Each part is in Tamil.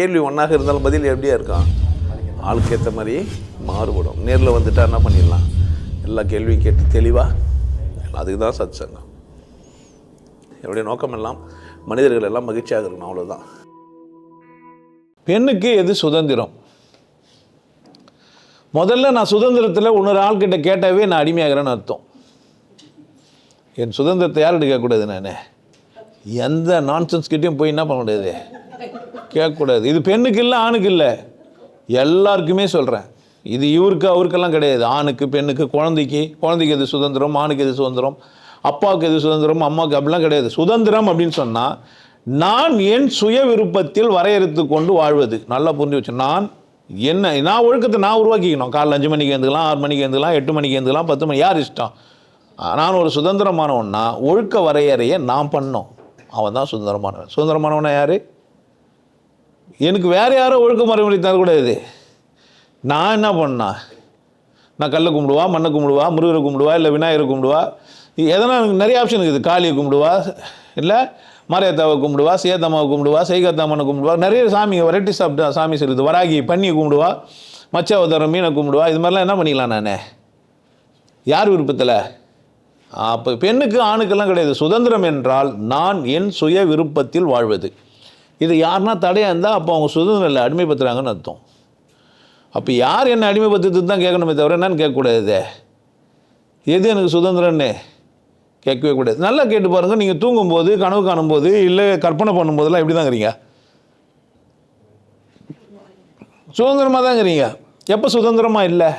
கேள்வி ஒன்றாக இருந்தாலும் பதில் எப்படியா இருக்கான் ஆளுக்கு ஏற்ற மாதிரி மாறுபடும். நேரில் வந்துட்டா என்ன பண்ணிடலாம்? எல்லா கேள்வியும் கேட்டு தெளிவாக அதுக்கு தான் சத் சங்கம் என்னுடைய நோக்கம் எல்லாம் மனிதர்கள் எல்லாம் மகிழ்ச்சியாக இருக்கணும் அவ்வளோதான் பெண்ணுக்கு எது சுதந்திரம்? முதல்ல நான் சுதந்திரத்தில் இன்னொரு ஆள்கிட்ட கேட்டாவே நான் அடிமையாகிறேன்னு அர்த்தம். என் சுதந்திரத்தை யார்கிட்ட கேட்கக்கூடாது நான்? எந்த நான்சென்ஸ் கிட்டேயும் போய் என்ன பண்ண முடியாது? கேட்கக்கூடாது. இது பெண்ணுக்கு இல்லை ஆணுக்கு இல்லை. எல்லாருக்குமே சொல்கிறேன் இது இவருக்கு அவருக்கெல்லாம் கிடையாது. ஆணுக்கு பெண்ணுக்கு குழந்தைக்கு குழந்தைக்கு எது சுதந்திரம் ஆணுக்கு எது சுதந்திரம் அப்பாவுக்கு எது சுதந்திரம் அம்மாவுக்கு அப்படிலாம் கிடையாது. சுதந்திரம் அப்படின்னு சொன்னால் நான் என் சுய விருப்பத்தில் வரையறுத்து கொண்டு வாழ்வது. நல்லா புரிஞ்சு வச்சு நான் என்ன நான் ஒழுக்கத்தை நான் உருவாக்கிக்கணும். காலைல அஞ்சு மணிக்கு எழுந்துக்கலாம் ஆறு மணிக்கு எழுந்துக்கலாம் எட்டு மணிக்கு எழுந்துக்கலாம் பத்து மணி யார் இஷ்டம்? நான் ஒரு சுதந்திரமானவன்னா ஒழுக்க வரையறையை நான் பண்ணோம் அவன் தான் சுதந்திரமானவன். சுதந்திரமானவனா யார்? எனக்கு வேறு யாரும் ஒழுக்க முறைமுறை தரக்கூடாது நான் என்ன பண்ணா? நான் கல்லை கும்பிடுவா மண்ணை கும்பிடுவா முருகரை கும்பிடுவா இல்லை விநாயகரை கும்பிடுவா? எதனா எனக்கு நிறைய ஆப்ஷன் இருக்குது. காளியை கும்பிடுவா இல்லை மாரியாத்தாவை கும்பிடுவா சேதம்மாவை கும்பிடுவா சைகாத்தாமனை கும்பிடுவா நிறைய சாமி வெரைட்டிஸ் ஆஃப் சாமி சொல்லுது வராகி பன்னியை கும்பிடுவா மச்சாவதாரம் மீனை கும்பிடுவா இது மாதிரிலாம் என்ன பண்ணிக்கலாம் நான்? யார் விருப்பத்தில்? அப்போ பெண்ணுக்கு ஆணுக்கெல்லாம் கிடையாது. சுதந்திரம் என்றால் நான் என் சுய விருப்பத்தில் வாழ்வது. இது யாருன்னா தடையாக இருந்தால் அப்போ அவங்க சுதந்திரம் இல்லை அடிமைப்படுத்துகிறாங்கன்னு அர்த்தம். அப்போ யார் என்னை அடிமைப்படுத்துறது தான் கேட்கணுமே தவிர என்னன்னு கேட்கக்கூடாது எது எனக்கு சுதந்திரம்னு கேட்கவே கூடாது. நல்லா கேட்டு பாருங்கள் நீங்கள் தூங்கும்போது கனவு காணும்போது இல்லை கற்பனை பண்ணும்போதெல்லாம் எப்படி தாங்கிறீங்க? சுதந்திரமாக தாங்கிறீங்க. எப்போ சுதந்திரமாக இல்லை?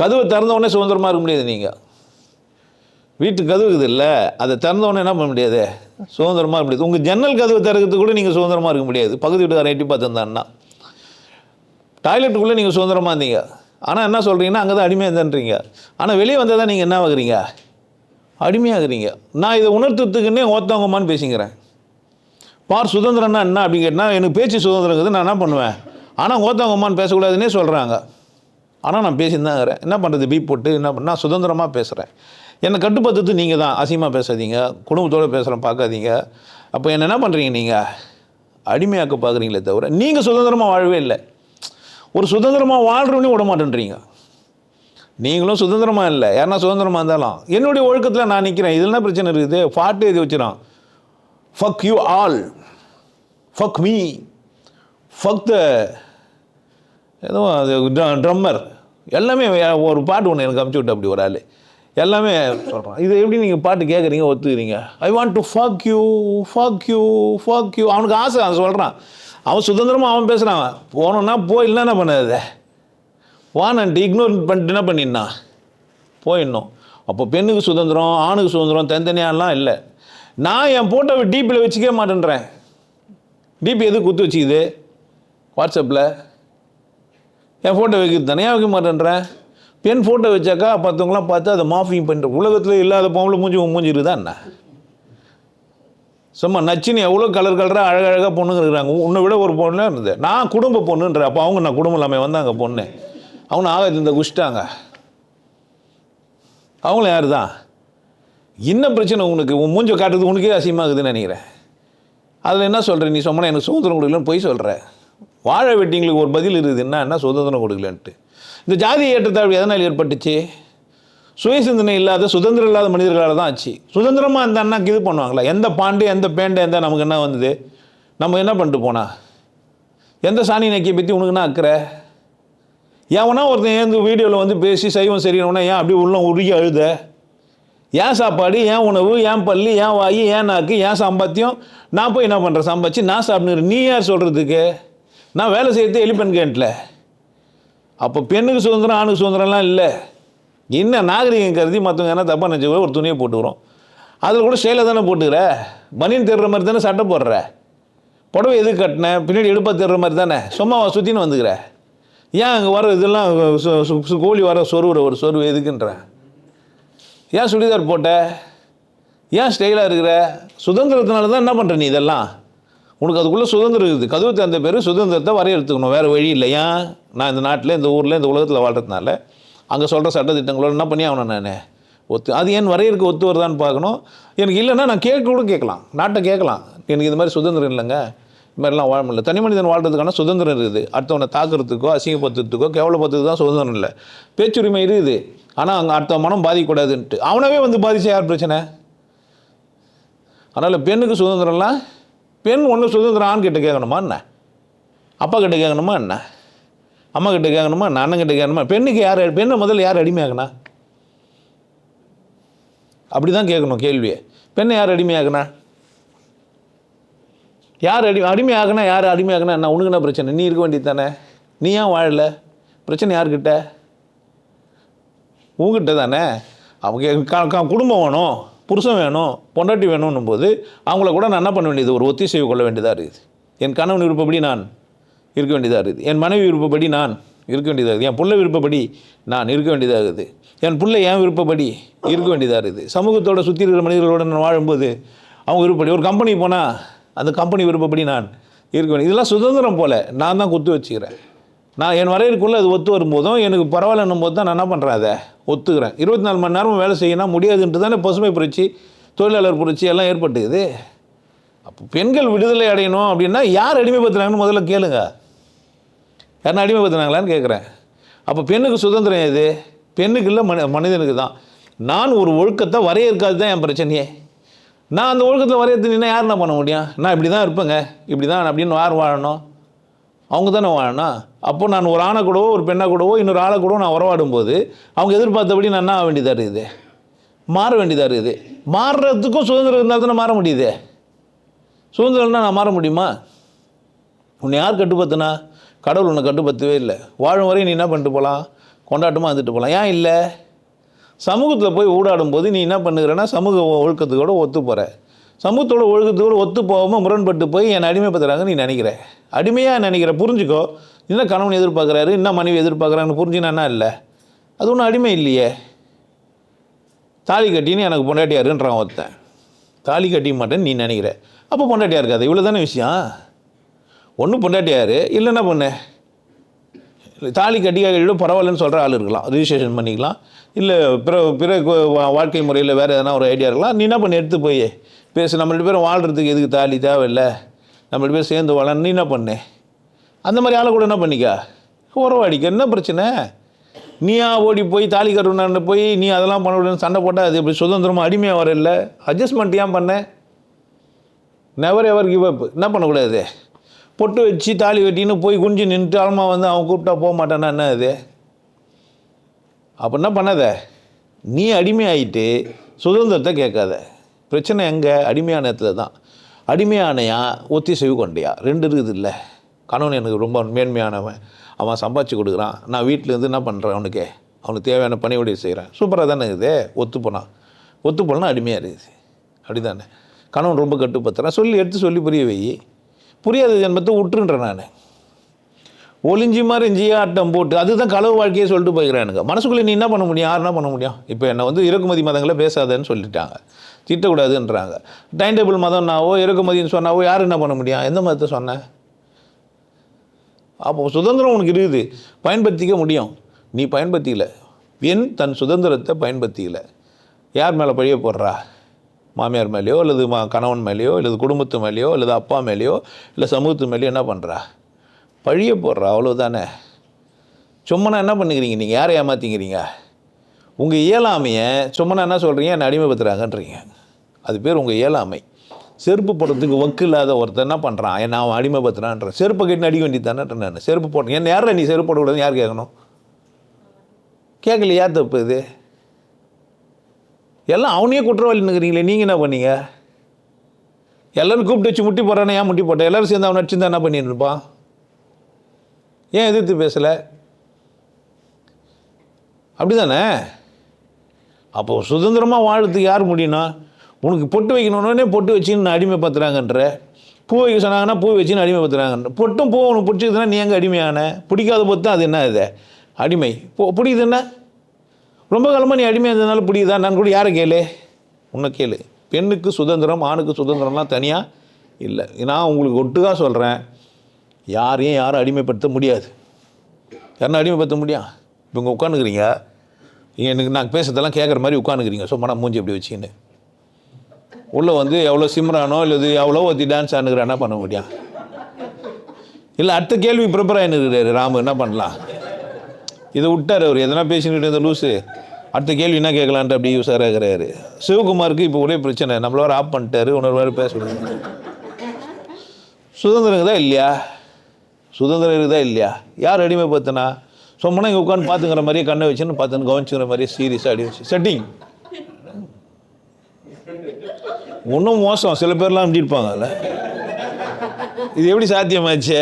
கதவை திறந்த உடனே சுதந்திரமாக இருக்க முடியாது நீங்கள் வீட்டு கதவு இருக்குது இல்லை. அதை திறந்தவொன்னே என்ன பண்ண முடியாது? சுதந்திரமாக இருக்க முடியாது. உங்கள் ஜன்னல் கதவு திறக்கிறது கூட நீங்கள் சுதந்திரமாக இருக்க முடியாது. பக்கத்து வீட்டுக்காரன் எட்டி பார்த்துருந்தான்னா. டாய்லெட்டுக்குள்ளே நீங்கள் சுதந்திரமாக இருந்தீங்க. ஆனால் என்ன சொல்கிறீங்கன்னா அங்கே தான் அடிமையாக இருந்தேன்றீங்க. ஆனால் வெளியே வந்தால் தான் நீங்கள் என்ன ஆகுறீங்க? அடிமையாகிறீங்க. நான் இதை உணர்த்துறதுக்குன்னே ஒருத்தவங்கம்மான்னு பேசிக்கிறேன். பார் சுதந்திரம்னா என்ன அப்படின்னு கேட்டால் எனக்கு பேச்சு சுதந்திரங்கிறது நான் என்ன பண்ணுவேன்? ஆனால் ஒருத்தவங்கம்மான்னு பேசக்கூடாதுன்னே சொல்கிறாங்க ஆனால் நான் பேசியிருந்தாங்கிறேன் என்ன பண்ணுறது பீப் போட்டு என்ன பண்ண? நான் சுதந்திரமாக பேசுகிறேன் என்னை கட்டுப்படுத்துறது நீங்கள் தான். அசிங்கமாக பேசாதீங்க. குடும்பத்தோடு பேசுகிறேன் பார்க்காதீங்க. அப்போ என்ன என்ன பண்ணுறீங்க நீங்கள் அடிமையாக்க பார்க்குறீங்களே தவிர நீங்கள் சுதந்திரமாக வாழவே இல்லை. ஒரு சுதந்திரமாக வாழ்கிறவனையும் விட மாட்டேன்றீங்க. நீங்களும் சுதந்திரமாக இல்லை. யாருன்னா சுதந்திரமாக இருந்தாலும். என்னுடைய ஒழுக்கத்தில் நான் நிற்கிறேன் இதில் என்ன பிரச்சனை இருக்குது? பாட்டு எழுதி வச்சிடான் fuck you all fuck me fuck the ஏதோ அது ட்ரம்மர் எல்லாமே ஒரு பாட்டு ஒன்று எனக்கு அமுச்சு விட்டு அப்படி ஒரு ஆள். எல்லாமே சொல்கிறான் இது எப்படி நீங்கள் பாட்டு கேட்குறீங்க ஒத்துக்கிறீங்க? I want to fuck you fuck you fuck you அவனுக்கு ஆசை அவன் சொல்கிறான் அவன் சுதந்திரமாக அவன் பேசுகிறான் போனோன்னா போய் இல்லைன்னா என்ன பண்ணாத? வானன்ட்டு இக்னோர் பண்ணிட்டு என்ன பண்ணிடனா போயிடணும். அப்போ பெண்ணுக்கு சுதந்திரம் ஆணுக்கு சுதந்திரம் தனித்தனியாலாம் இல்லை. நான் என் ஃபோட்டோவை டிபியில் வச்சுக்கவே மாட்டேன்றேன். டிபி எது குத்து வச்சுக்குது? வாட்ஸ்அப்பில் என் ஃபோட்டோ வைக்கிறது தனியாக வைக்க மாட்டேன்றேன். பெண் ஃபோட்டோ வச்சாக்கா மற்றவங்களாம் பார்த்து அதை மாஃபிங் பண்ணுற உலகத்தில் இல்லாத பொம்பளை மூஞ்சி உன் மூஞ்சி இருக்குதா என்ன? சும்மா நச்சினி எவ்வளோ கலர் கலராக அழகழகாக பொண்ணுங்க இருக்கிறாங்க. உன்னை விட ஒரு பொண்ணு இருந்தது நான் குடும்ப பொண்ணுன்ற அப்போ அவங்க நான் குடும்பம் இல்லாமல் வந்தாங்க பொண்ணு. அவங்க ஆகாது இந்த குஷ்டாங்க. அவங்களும் யார் தான்? என்ன பிரச்சனை உனக்கு? உன் மூஞ்சை காட்டுறது உனக்கே அசியமாகுதுன்னு நினைக்கிறேன். அதில் என்ன சொல்கிற நீ சொன்னால் எனக்கு சுதந்திரம் கொடுக்கலன்னு போய் சொல்கிற வாழ வெட்டிங்களுக்கு ஒரு பதில் இருக்குது. என்ன என்ன சுதந்திரம் கொடுக்கலன்ட்டு. இந்த ஜாதி ஏற்றத்தாழ்வு எதனால் ஏற்பட்டுச்சு? சுயசிந்தனை இல்லாத சுதந்திரம் இல்லாத மனிதர்களால் தான் ஆச்சு. சுதந்திரமாக இந்த அண்ணாக்கு இது பண்ணுவாங்களா? எந்த பாண்டு எந்த பேண்டை எந்த நமக்கு என்ன வந்தது? நம்ம என்ன பண்ணிட்டு போனா? எந்த சாணி நக்கியை பற்றி உனக்கு என்ன அக்கறை? எவனா ஒருத்தன் ஏந்து வீடியோவில் வந்து பேசி சைவம் சரியினவனா ஏன் அப்படி உள்ள உருகி அழுத? ஏன் சாப்பாடு ஏன் உணவு ஏன் பள்ளி ஏன் வாயி ஏன் நாக்கு ஏன் சம்பாத்தியம்? நான் போய் என்ன பண்ணுறேன் சம்பாதிச்சு நான் சாப்பிடுறேன் நீ யார் சொல்கிறதுக்கு நான் வேலை செய்யறது எலிபெண் கேட்டில் அப்போ பெண்ணுக்கு சுதந்திரம் ஆணுக்கு சுதந்திரம்லாம் இல்லை. என்ன நாகரிகம் கருதி மற்றவங்க என்ன தப்பாக நினச்ச ஒரு துணியை போட்டுக்கிறோம் அதில் கூட ஸ்டைலாக தானே போட்டுக்கிற? பனியன் தேடுற மாதிரி தானே சட்டை போடுற? புடவை எது கட்டின? பின்னாடி எடுப்பா தேடுற மாதிரி தானே? சும்மா சுற்றின்னு வந்துக்கிற. ஏன் அங்கே வர இதெல்லாம் கோழி வர சொருவுற ஒரு சொருவு எதுக்குன்ற? ஏன் சுடிதார் போட்ட? ஏன் ஸ்டைலாக இருக்கிற? சுதந்திரத்தினால தான் என்ன பண்ணுற நீ இதெல்லாம்? உனக்கு அதுக்குள்ளே சுதந்திரம் இருக்குது. கதவு திறந்த பேர் சுதந்திரத்தை வரையறுத்துக்கணும். வேறு வழி இல்லை. ஏன்? நான் இந்த நாட்டில் இந்த ஊரில் இந்த உலகத்தில் வாழ்கிறதுனால அங்கே சொல்கிற சட்டத்திட்டங்களோட என்ன பண்ணி ஆகணும் நான்? ஒத்து அது ஏன் வரையறுக்க ஒத்து வருதான்னு பார்க்கணும். எனக்கு இல்லைன்னா நான் கேட்க கூட கேட்கலாம். நாட்டை கேட்கலாம். எனக்கு இது மாதிரி சுதந்திரம் இல்லைங்க. இது மாதிரிலாம் வாழ முடியல. தனி மனிதன் வாழ்றதுக்கான சுதந்திரம் இருக்குது. அடுத்தவனை தாக்குறதுக்கோ அசிங்கப்படுத்துறதுக்கோ கேவலப்படுத்துறதுக்கு தான் சுதந்திரம் இல்லை. பேச்சுரிமை இருக்குது. ஆனால் அங்கே அடுத்த மனம் பாதிக்கக்கூடாதுன்ட்டு. அவனவே வந்து பாதிச்சா யார் பிரச்சனை? அதனால் பெண்ணுக்கு சுதந்திரம்லாம் பெண் ஒன்று சுதந்திரம் ஆண் கிட்ட கேட்கணுமா என்ன? அப்பா கிட்ட கேட்கணுமா என்ன? அம்மா கிட்ட கேட்கணுமா என்ன? அண்ணன் கிட்ட கேட்கணுமா? பெண்ணுக்கு யார் பெண்ணை முதல்ல யார் அடிமையாகனா அப்படி தான் கேட்கணும் கேள்வியை. பெண்ணை யார் அடிமையாகனா யார் அடி அடிமையாகனா யார் அடிமையாகனா என்ன? உனக்கு என்ன பிரச்சனை? நீ இருக்க வேண்டியது தானே? நீ ஏன் வாழல? பிரச்சனை யார்கிட்ட? உங்ககிட்ட தானே? அவங்க குடும்பம் வேணும். புருஷன் வேணும் பொண்டாட்டி வேணும்னும் போது அவங்கள கூட நான் என்ன பண்ண வேண்டியது? ஒரு ஒத்திசைவு கொள்ள வேண்டியதாக இருக்குது. என் கணவன் விருப்பப்படி நான் இருக்க வேண்டியதாக இருக்குது. என் மனைவி விருப்பப்படி நான் இருக்க வேண்டியதாக இருக்குது. என் பிள்ளை விருப்பப்படி நான் இருக்க வேண்டியதாக இருக்குது. என் பிள்ளை என் விருப்பப்படி இருக்க வேண்டியதாக இருக்குது? சமூகத்தோட சுற்றி இருக்கிற மனிதர்களோட நான் வாழும்போது அவங்க விருப்பப்படி ஒரு கம்பெனி போனால் அந்த கம்பெனி விருப்பப்படி நான் இருக்க வேண்டிய இதெல்லாம் சுதந்திரம் போல் நான் தான் குத்து வச்சுக்கிறேன். நான் என் வரையறுக்குள்ளே அது ஒத்து வரும்போதும் எனக்கு பரவாயில்லன்னும் போது தான் நான் என்ன பண்ணுறேன் அதை ஒத்துக்கிறேன். இருபத்தி நாலு மணி நேரம் வேலை செய்யணும் முடியாதுன்ட்டு தானே பசுமை புரட்சி தொழிலாளர் புரட்சி எல்லாம் ஏற்பட்டுக்குது. அப்போ பெண்கள் விடுதலை அடையணும் அப்படின்னா யார் அடிமைப்படுத்துனாங்கன்னு முதல்ல கேளுங்க. யாரும் அடிமைப்படுத்துனாங்களான்னு கேட்குறேன். அப்போ பெண்ணுக்கு சுதந்திரம் எது? பெண்ணுக்கு இல்லை மனி மனிதனுக்கு தான். நான் ஒரு ஒழுக்கத்தை வரையறுக்காது தான் என் பிரச்சனையே. நான் அந்த ஒழுக்கத்தில் வரையறுத்துனா யார் என்ன பண்ண முடியும்? நான் இப்படி தான் இருப்பேங்க. இப்படி தான் அப்படின்னு யார் வாழணும்? அவங்க தானே வாழணும். அப்போ நான் ஒரு ஆணை கூடவோ ஒரு பெண்ணை கூடவோ இன்னொரு ஆளை கூடவோ நான் உறவாடும் போது அவங்க எதிர்பார்த்தபடி நான் என்ன ஆக வேண்டியதாக இருக்குது? மாற வேண்டியதாக இருக்குது. மாறுறதுக்கும் சுதந்திரம் இருந்தால் தானே மாற முடியுது. சுதந்திரம்னா நான் மாற முடியுமா? உன்னை யார் கட்டுப்படுத்தினா? கடவுள் உன்னை கட்டுப்படுத்தவே இல்லை. வாழும் வரை நீ என்ன பண்ணிட்டு போகலாம்? கொண்டாட்டமாக இருந்துட்டு போகலாம். ஏன் இல்லை? சமூகத்தில் போய் ஊடாடும் போது நீ என்ன பண்ணுகிறேன்னா சமூக ஒழுக்கத்துக்கோடு ஒத்து போகிற சமூகத்தோட ஒழுக்கத்தோட ஒத்து போகாமல் முரண்பட்டு போய் என்னை அடிமைப்படுத்துகிறாங்கன்னு நீ நினைக்கிற. அடிமையாக நினைக்கிற. புரிஞ்சுக்கோ. என்ன கணவன் எதிர்பார்க்குறாரு? என்ன மனைவி எதிர்பார்க்குறாங்கன்னு புரிஞ்சுனா இல்லை? அது ஒன்றும் அடிமை இல்லையே. தாலி கட்டின்னு எனக்கு பொண்டாட்டியாருன்றான் ஒருத்தன். தாலி கட்டிக்க மாட்டேன்னு நீ நினைக்கிற. அப்போ பொண்டாட்டியா இருக்காது. இவ்வளோ தானே விஷயம்? ஒன்றும் பொண்டாட்டியாரு இல்லைன்னா பொண்ணு? தாலி கட்டிக்காக பரவாயில்லன்னு சொல்கிற ஆள் இருக்கலாம். ரிஜிஸ்ட்ரேஷன் பண்ணிக்கலாம். இல்லை பிற பிற வா- வாழ்க்கை முறையில் வேறு எதனா ஒரு ஐடியா இருக்கலாம். நீ என்ன பண்ணி? எடுத்து போய் பேசு. நம்ம பேர் பேரும் வாழ்கிறதுக்கு எதுக்கு தாலி தேவையில்லை? நம்ம பேர் சேர்ந்து வாழ நீ என்ன பண்ணு? அந்த மாதிரி ஆளை கூட என்ன பண்ணிக்க? உறவாடிக்க. என்ன பிரச்சனை? நீயா ஓடி போய் தாலி கட்டுனான்னு போய் நீ அதெல்லாம் பண்ண முடியும்னு சண்டை போட்டால் அது எப்படி சுதந்திரமாக அடிமையாக வரல அட்ஜஸ்ட்மெண்ட் ஏன் பண்ண? நெவர் எவர் கிவ் அப் என்ன பண்ணக்கூடாது பொட்டு வச்சு தாலி வெட்டின்னு போய் குஞ்சு நின்றுட்டு ஆழமாக வந்து அவன் கூப்பிட்டா போக மாட்டானா என்ன அது? அப்போ என்ன பண்ணாத? நீ அடிமையாயிட்டு சுதந்திரத்தை கேட்காத. பிரச்சனை எங்கே? அடிமையான இடத்துல தான் அடிமையானையா ஒத்திசைவு கொண்டையா? ரெண்டு இருக்குது இல்லை. கணவன் எனக்கு ரொம்ப மேன்மையானவன். அவன் சம்பாதிச்சு கொடுக்குறான். நான் வீட்டிலேருந்து என்ன பண்ணுறேன் அவனுக்கு? அவனுக்கு தேவையான பணி செய்கிறேன் சூப்பராக தானே இருக்குது ஒத்துப்போனான் ஒத்துப்போனால் ஒத்து அடிமையாக இருக்குது அப்படி தானே கணவன் ரொம்ப கட்டுப்படுத்துகிறான் சொல்லி எடுத்து சொல்லி புரிய வை. புரியாத ஜென்மத்தை விட்டுருன்றேன் நான். ஒளிஞ்சி மறைஞ்சி ஆட்டம் போட்டு அதுதான் களவு வாழ்க்கையை சொல்லிட்டு போய்க்கிறானுங்க. மனசுக்குள்ளே நீ என்ன பண்ண முடியும்? யார் என்ன பண்ண முடியும்? இப்போ என்னை வந்து இறக்குமதி மதங்களை பேசாதேன்னு சொல்லிட்டாங்க. திட்டக்கூடாதுன்றாங்க. டைம் டேபிள் மதம்னாவோ இறக்குமதின்னு சொன்னாவோ யார் என்ன பண்ண முடியும்? எந்த மதத்தை சொன்னேன் அப்போ சுதந்திரம் உனக்கு இருக்குது. பயன்படுத்திக்க முடியும். நீ பயன்படுத்திக்கல என் தன் சுதந்திரத்தை பயன்படுத்திக்கல யார் மேலே பழிய போடுறா? மாமியார் மேலேயோ அல்லது மா கணவன் மேலேயோ அல்லது குடும்பத்து மேலேயோ அல்லது அப்பா மேலேயோ இல்லை சமூகத்து மேலேயோ என்ன பண்ணுறா பழிய போடுறா அவ்வளோதானே சும்மனா என்ன பண்ணுகிறீங்க நீங்கள் யாரை ஏமாற்றிக்கிறீங்க உங்கள் இயலாமையை சும்மனா என்ன சொல்கிறீங்க என்னை அடிமைப்படுத்துகிறாங்கன்றீங்க அது பேர் உங்கள் இயலாமை. செருப்பு போடுறதுக்கு வக்கு இல்லாத ஒருத்தன் என்ன பண்ணுறான் என்ன அவன் அடிமைப்படுத்துறான்ற செருப்பை கட்டி அடிக்க வேண்டியது தானே நான் செருப்பு போட்டேன் என்ன நேரில் நீ செருப்பு போடக்கூடாதுன்னு யார் கேட்கணும்? கேட்கல யார் தப்பு இது? எல்லாம் அவனையே குற்றவாளின்னுக்குறீங்களே நீங்கள் என்ன பண்ணீங்க? எல்லோரும் கூப்பிட்டு வச்சு முட்டி போடுறானே ஏன் முட்டி போட்டேன் எல்லோரும் சேர்ந்து அவன் அடிச்சிருந்தா என்ன பண்ணிட்டு இருப்பான் ஏன் எதிர்த்து பேசலை? அப்படி தானே அப்போ சுதந்திரமாக வாழறதுக்கு யார் முடியும்னா உனக்கு பொட்டு வைக்கணுன்னே பொட்டு வச்சுன்னு அடிமைப்படுத்துகிறாங்கன்ற பூ வைக்க சொன்னாங்கன்னா பூ வச்சுன்னு அடிமைப்படுத்துகிறாங்க பொட்டும் பூ உனக்கு பிடிச்சதுன்னா நீ எங்கே அடிமையான? பிடிக்காத பொத்து அது என்ன இது? அடிமை. போ பிடிக்குதுன்னா ரொம்ப காலமாக நீ அடிமையாக இருந்ததுனால பிடிக்குதா? நான் கூட யாரை கேளு? உன்னை கேளு. பெண்ணுக்கு சுதந்திரம் ஆணுக்கு சுதந்திரம்லாம் தனியாக இல்லை. நான் உங்களுக்கு ஒட்டுக்காக சொல்கிறேன் யாரையும் யாரும் அடிமைப்படுத்த முடியாது. யாரும் அடிமைப்படுத்த முடியும் இப்போ இங்கே உட்காந்துக்கிறீங்க எனக்கு நான் பேசுறதெல்லாம் கேட்குற மாதிரி உட்காந்துக்கிறீங்க ஸோ மனம் மூஞ்சி எப்படி வச்சுக்கின்னு. உள்ளே வந்து எவ்வளோ சிம்ரானோ இல்லை எவ்வளோ ஒருத்தி டான்ஸ் ஆடுகிறானா பண்ண முடியும்? இல்லை அடுத்த கேள்வி ப்ரிப்பேர் ஆகினுக்கிறாரு ராமு என்ன பண்ணலாம்? இதை விட்டார் அவர் எதனா பேசிக்கிட்டு இருந்த லூஸு அடுத்த கேள்வி என்ன கேட்கலான்ட்டு அப்படி யூஸாக இருக்கிறாரு சிவகுமாருக்கு இப்போ ஒரே பிரச்சனை நம்மள ஆஃப் ஆப் பண்ணிட்டாரு இன்னொரு வாரம் பேச விடுங்க சுதந்திரம் இருக்குதா இல்லையா? சுதந்திரம் இருக்குதா இல்லையா? யார் அடிமைப்படுத்தினா? சொம்மனா இங்கே உட்காந்து பார்த்துங்கிற மாதிரியே கண்ணை வச்சுன்னு பார்த்துன்னு கவனிச்சுங்கிற மாதிரியே சீரியஸாக அடி வச்சு செட்டிங் ஒன்றும் மோசம். சில பேர்லாம் அப்படி இது எப்படி சாத்தியமாச்சு?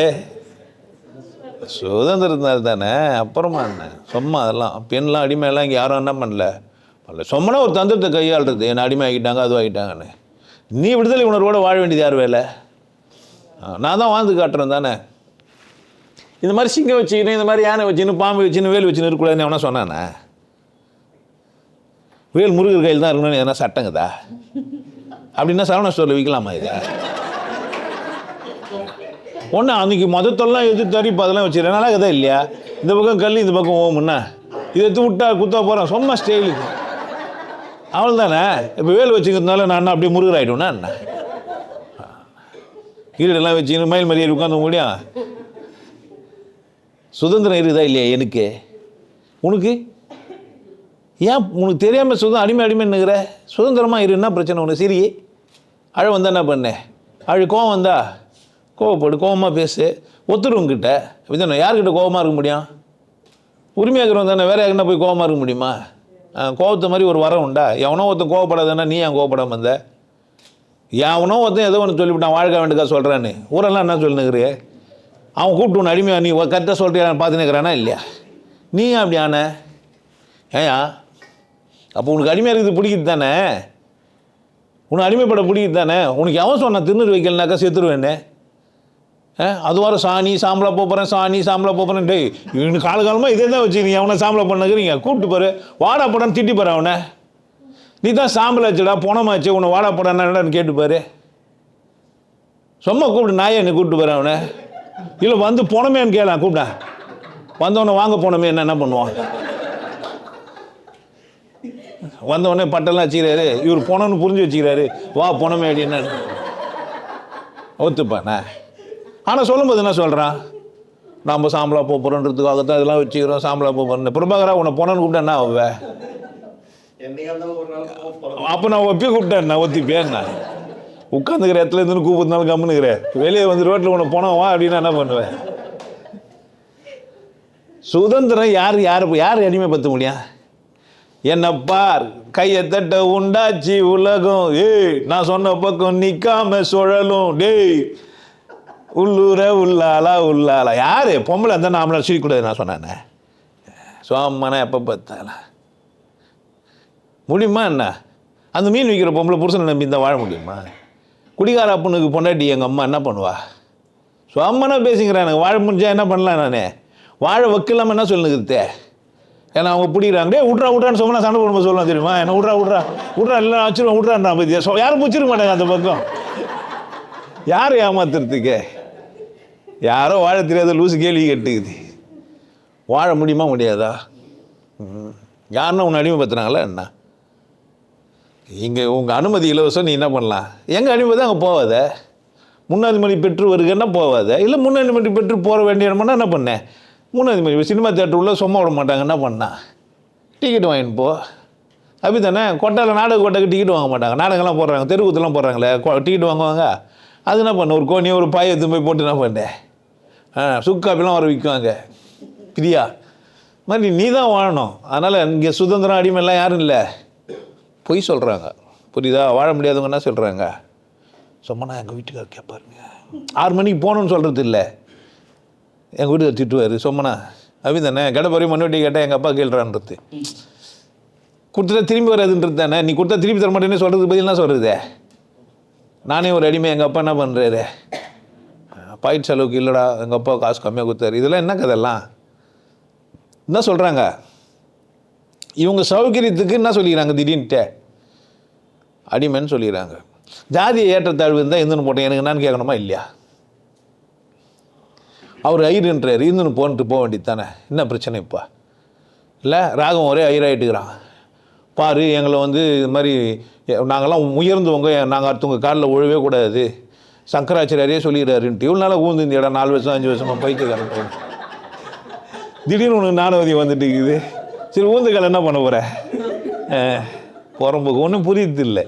சுதந்திரத்தினால தானே அப்புறமா என்ன? சும்மா அதெல்லாம். பெண்லாம் அடிமையெல்லாம் இங்கே யாரும் என்ன பண்ணல? பண்ணல. சும்மனா ஒரு தந்திரத்தை கையாளுறது. என்னை அடிமை ஆகிட்டாங்க அதுவும் ஆகிட்டாங்கன்னு நீ விடுதலை உணர்வோடு வாழ வேண்டியது யார் வேலை? நான் தான் வாழ்ந்து காட்டுறேன் தானே? இந்த மாதிரி சிங்கம் வச்சுக்கின்னு இந்த மாதிரி யானை வச்சுன்னு பாம்பு வச்சுன்னு வேல் வச்சுன்னு இருக்கக்கூடாதுன்னு எவனா சொன்னானே? வேல் முருகர் கையில் தான் இருக்கணும்னு எதனா சட்டங்கதா? அப்படின்னா சரவண ஸ்டோரில் விற்கலாமா இதை? ஒன்று அன்றைக்கி மதத்தெல்லாம் எதிர்த்தாரி இப்போ அதெல்லாம் வச்சுருக்கேன் நல்லா கதை இல்லையா? இந்த பக்கம் கல் இந்த பக்கம் ஓமுன்னா இதை எடுத்து விட்டா குத்தா போகிறான் சும்மா ஸ்டைலுக்கு அவள் தானே இப்போ வேல் வச்சுக்கிறதுனால நான் என்ன அப்படியே முருகர் என்ன? கீழெல்லாம் வச்சுக்கணும் மயில் மரியாதை உட்காந்து முடியும் சுதந்திரம் இருக்குதா இல்லையா எனக்கு? உனக்கு? ஏன் உனக்கு தெரியாமல் சுதந்திரம் அடிமை அடிமைன்னுங்கிற சுதந்திரமாக இரு என்ன பிரச்சனை உனக்கு? சரி. அழ வந்தால் என்ன பண்ண? அழு கோவம் வந்தா கோவப்படு கோவமாக பேசு. ஒத்துருவங்கிட்ட இதுதானே யார்கிட்ட கோவமாக இருக்க முடியும்? உரிமையாக இருக்கிறவங்க தானே? வேற யாருன்னா போய் கோவமாக இருக்க முடியுமா? ஆ, கோவத்தை மாதிரி ஒரு வரம் உண்டா? எவனோ ஒருத்தன் கோவப்படாதன்னா நீ ஏன் கோவப்படாமல் வந்த? எவனோ ஒருத்தன் ஏதோ ஒன்று சொல்லிவிட்டான் வாழ்க்கை வேண்டுக்கா சொல்கிறான்னு ஊரெல்லாம் என்ன சொல்லுங்கிறிய அவன் கூப்பிட்டு ஒன்று அடிமையா நீ கரெக்டாக சொல்கிறியான்னு பார்த்துன்னு இருக்கிறானா இல்லையா? நீ ஏன் அப்படி ஆன? ஏயா அப்போ உனக்கு அடிமையாக இருக்குது பிடிக்குது தானே? உனக்கு அடிமைப்பட பிடிக்குது தானே? உனக்கு எவன் சொன்னான் தின்னுட்டு வைக்கலனாக்கா செத்துருவேன்னு ஆ அது வர சாணி சாம்பலா போகிறேன் சாணி சாம்பலா போகிறேன் டேய் இவனு காலகாலமாக இதே தான் வச்சுக்கிறீங்க அவனை சாம்பலா பண்ணுகிறீங்க? கூப்பிட்டு பாரு. வாடா படம் திட்டி பாரு அவனை. நீ தான் சாம்பல் ஆச்சுடா போனமாச்சு உன்னை வாடா போடான்னு என்னடான்னு கேட்டு பாரு. சும்மா கூப்பிட்டு நாயை என்னை கூப்பிட்டு பாரு அவனை. இல்லை வந்து போனமேன்னு கேளான் கூப்பிட்டா வந்தவனை வாங்க போனமே என்ன என்ன பண்ணுவான்? வந்தவொடனே பட்டெல்லாம் வச்சுக்கிறாரு. இவர் போனோன்னு புரிஞ்சு வச்சுக்கிறாரு. வா போனமே அப்படின்னு. ஒத்துப்பாண்ணே ஆனால் சொல்லும்போது என்ன சொல்கிறான் நாம் சாம்பலா போகிறோன்றதுக்காகத்தான் இதெல்லாம் வச்சுக்கிறோம் சாம்பலா போகிறோம் பிரபாகரா உன்னை போனோன்னு கூப்பிட்டா என்ன ஆவ. அப்போ நான் ஒப்பி கூப்பிட்டேன் நான் ஒத்திப்பேன் நான் உட்காந்துக்கிற இடத்துல இருந்து கூப்பிடுனாலும் கம்முனுக்கிறேன் வெளியே வந்து ரோட்டில் உன்னை போனோம் வா அப்படின்னா என்ன பண்ணுவேன் சுதந்திரம் யார் யார் யார் அடிமைப்படுத்த முடியும்? என்ன பார் கையை தட்ட உண்டாச்சி உலகம். ஏய் நான் சொன்ன பக்கம் நிற்காம சுழலும். டேய் உள்ளூர உள்ளாலா உள்ளாலா யார்? பொம்பளை அந்த நாமளை சிரிக்கூடாது நான் சொன்னேனே. சோம்மனை எப்போ பார்த்தாலும். முடியுமா என்ன? அந்த மீன் விற்கிற பொம்பளை புருஷனை நம்பி இந்த வாழ முடியுமா? குடிகார அப்பனுக்கு பொண்டாட்டி எங்கள் அம்மா என்ன பண்ணுவா? சோமனா பேசிக்கிறேன் எனக்கு வாழ முடிஞ்சா என்ன பண்ணலாம் நான்? வாழ வைக்கலாம என்ன சொல்லுங்கிறதே ஏன்னா அவங்க பிடிக்கிறாங்க. டே விட்றா விட்றான்னு சொன்னா சண்டை போடும்போது சொல்லலாம் தெரியுமா? என்ன விட்றா விட்றா விட்றா இல்லை வச்சிருவேன் விட்றான்றான் பத்தியா ஸோ யாரும் பிடிச்சிருக்க மாட்டாங்க அந்த பக்கம். யார் ஏமாத்துறதுக்கு? யாரோ வாழ தெரியாத லூசு கேள்வி கேட்டுக்குது. வாழ முடியுமா முடியாதா? ம். யாருன்னா உன்னை அடிமைப்படுத்துனாங்களா என்ன? இங்கே உங்கள் அனுமதி இலவசம் நீ என்ன பண்ணலாம்? எங்கள் அனுமதி அங்கே போவாத? முன்னாதிமதி பெற்று வருகன்னா போவாத? இல்லை முன்னாதிமதி பெற்று போக வேண்டிய இடம்னா என்ன பண்ணேன் மூணாவது மணி சினிமா தேட்டர் உள்ள சும்மா விட மாட்டாங்க. என்ன பண்ணா? டிக்கெட் வாங்கிட்டு போ. அப்படி தானே? கொட்டாயில் நாடக கொட்டைக்கு டிக்கெட் வாங்க மாட்டாங்க. நாடகம்லாம் போடுறாங்க. தெருக்கூத்துலாம் போடுறாங்களே. டிக்கெட் வாங்குவாங்க. அது என்ன பண்ண? ஒரு கோணியை ஒரு பாய் எடுத்து போய் போட்டு என்ன பண்ணேன் ஆ சுக்காப்பிலாம் வர விற்குவாங்க பிரியா. மாதிரி நீ தான் வாழணும். அதனால் இங்கே சுதந்திரம் அடிமைலாம் யாரும் இல்லை. பொய் சொல்கிறாங்க புரியுதா? வாழ முடியாதவங்க என்ன சொல்கிறாங்க சும்மா எங்கள் வீட்டுக்காரர் கேட்பாருங்க. ஆறு மணிக்கு போகணுன்னு சொல்கிறது இல்லை எங்கள் வீட்டுக்கார் திட்டுவார் சொம்மனா அப்படி தானே கடப்பறி மண்ணுவட்டி கேட்டால் எங்கள் அப்பா கேள்றான்றது. கொடுத்துட்டா திரும்பி வராதுன்றது தானே? நீ கொடுத்தா திருப்பி தர மாட்டேன்னு சொல்கிறது பதில் என்ன சொல்கிறது நானே ஒரு அடிமை எங்கள் அப்பா என்ன பண்ணுறாரு பாயிட் செலவுக்கு இல்லைடா எங்கள் அப்பா காசு கம்மியாக கொடுத்தாரு. இதெல்லாம் என்ன கதெல்லாம் என்ன சொல்கிறாங்க இவங்க சௌகரியத்துக்கு என்ன சொல்லிக்கிறாங்க திடீர்னுட்டு? அடிமைன்னு சொல்லிக்கிறாங்க. ஜாதி ஏற்றத்தாழ்வு இருந்தால் எந்தன்னு போட்டேன். எனக்கு என்னன்னு கேட்கணுமா இல்லையா? அவர் ஐயருன்றார் இருந்துன்னு போன்ட்டு போக வேண்டியது தானே என்ன பிரச்சனை இப்போ? இல்லை ராகம் ஒரே ஐயராயிட்டுக்கிறான். பாரு எங்களை வந்து இது மாதிரி நாங்கள்லாம் உயர்ந்தவங்க நாங்கள் அடுத்தவங்க காலில் உழவே கூடாது. சங்கராச்சாரியாரே சொல்லிடுறாருன்ட்டு இவ்வளோ நாளாக ஊந்து இந்த இடம் நாலு வருஷம் அஞ்சு வருஷமாக பைத்தியக்காரன் திடீர்னு உனக்கு நானவதி வந்துட்டு இருக்குது. சரி ஊந்துக்கால் என்ன பண்ண போகிற புறம்புக்கு. ஒன்றும் புரியுது இல்லை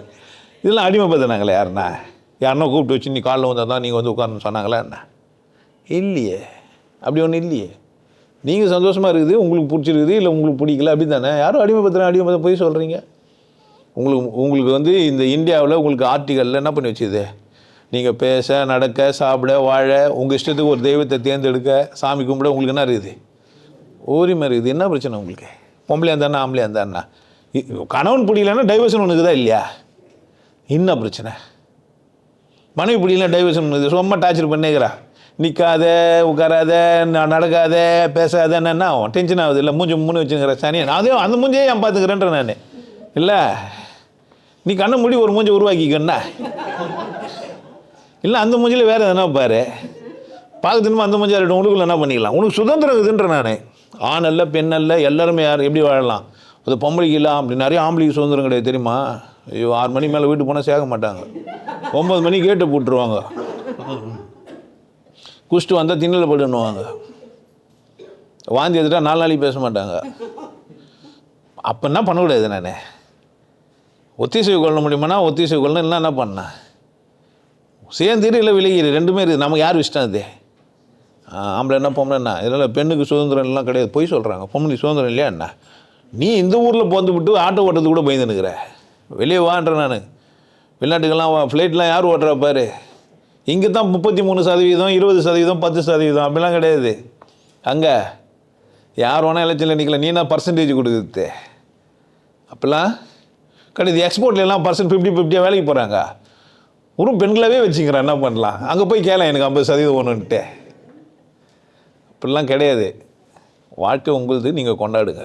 இதெல்லாம் அடிமைப்படுத்தினாங்களே யாருண்ணா யாருன்னா கூப்பிட்டு வச்சு நீ காலில் வந்தால் தான் நீங்கள் வந்து உட்காரணும்னு சொன்னாங்களா என்ன? இல்லையே. அப்படி ஒன்று இல்லையே. நீங்கள் சந்தோஷமாக இருக்குது உங்களுக்கு பிடிச்சிருக்குது இல்லை உங்களுக்கு பிடிக்கல அப்படி தானே யாரும் அடிமைப்படுத்துகிறேன் அடிமைப்படுத்த போய் சொல்கிறீங்க உங்களுக்கு உங்களுக்கு வந்து இந்த இந்தியாவில் உங்களுக்கு ஆர்டிகளில் என்ன பண்ணி வச்சுது? நீங்கள் பேச நடக்க சாப்பிட வாழ உங்கள் இஷ்டத்துக்கு ஒரு தெய்வத்தை தேர்ந்தெடுக்க சாமி கும்பிட உங்களுக்கு என்ன இருக்குது? உரிமை இருக்குது. என்ன பிரச்சனை உங்களுக்கு? பொம்பளையா இருந்தாண்ணா ஆம்பளையா இருந்தாண்ணா கணவன் பிடிக்கலன்னா டைவர்ஷன் உனக்கு தான் இல்லையா? என்ன பிரச்சனை? மனைவி பிடிக்கல டைவர்ஷன் ஒன்று சும்மா டார்ச்சர் பண்ணிக்கிறா. நிற்காத உட்காராத நடக்காத பேசாத என்ன ஆகும்? டென்ஷன் ஆகுது. இல்லை மூஞ்சி மூணு வச்சுங்கிற சனியன் அதே அந்த மூஞ்சியே ஏன் பார்த்துக்கிறேன்ற நான். இல்லை நீ கண்ணை மூடி ஒரு மூஞ்சி உருவாக்கிக்கண்ணா இல்லை அந்த மூஞ்சியில் வேறு எதனா பாரு. பார்க்கணுமா அந்த மூஞ்சி இருக்கட்டும் உனக்குள்ள என்ன பண்ணிக்கலாம்? உனக்கு சுதந்திரம் இருக்குதுன்ற நான். ஆண் அல்ல பெண் அல்ல எல்லாருமே யார் எப்படி வாழலாம்? அது பொம்பளைக்கு இல்லை அப்படி நிறைய ஆம்பளைக்கு சுதந்திரம் கிடையாது தெரியுமா? ஐயோ ஆறு மணி மேலே வீட்டுக்கு போனால் சேர்க்க மாட்டாங்க. ஒம்பது மணி கேட்டு போட்டுருவாங்க. குஷ்டு வந்தால் திண்ணில் போடுன்னுவாங்க வாந்தி எடுத்துட்டா நாலு நாளைக்கு பேச மாட்டாங்க. அப்போ என்ன பண்ணக்கூடாது நான்? ஒத்திசைவு கொள்ள முடியுமானா ஒத்திசைவு கொள்ளணும் இல்லை என்ன பண்ணேன் சேர்ந்துரு இல்லை விலகிடு ரெண்டுமே இருக்குது. நமக்கு யார் இஷ்டம் அது? ஆம்பளை என்ன பொம்பளை இதனால் இதெல்லாம் பெண்ணுக்கு சுதந்திரம் எல்லாம் கிடையாது. பொய் சொல்கிறாங்க பொம்பளை சுதந்திரம் இல்லையா என்ன? நீ இந்த ஊரில் போந்து விட்டு ஆட்டோ ஓட்டுறது கூட பயந்து வெளியே வான்றேன் நான். வெளிநாட்டுக்கெல்லாம் ஃப்ளைட்லாம் யார் ஓட்டுறா பாரு? இங்கே தான் முப்பத்தி மூணு சதவீதம் இருபது சதவீதம் பத்து சதவீதம் அப்படிலாம் கிடையாது. அங்கே யார் வேணால் எலெக்ஷனில் நிற்கல நீ என்ன பர்சன்டேஜ் கொடுக்குறது. அப்படிலாம் கிடையாது. எக்ஸ்போர்ட்ல எல்லாம் பர்சன்ட் ஃபிஃப்டி ஃபிஃப்டியாக வேலைக்கு போகிறாங்க வெறும் பெண்களாகவே வச்சுக்கிறேன் என்ன பண்ணலாம்? அங்கே போய் கேளேன் எனக்கு ஐம்பது சதவீதம் ஒன்றுன்ட்டு அப்படிலாம் கிடையாது. வாழ்க்கை உங்களுது நீங்கள் கொண்டாடுங்க.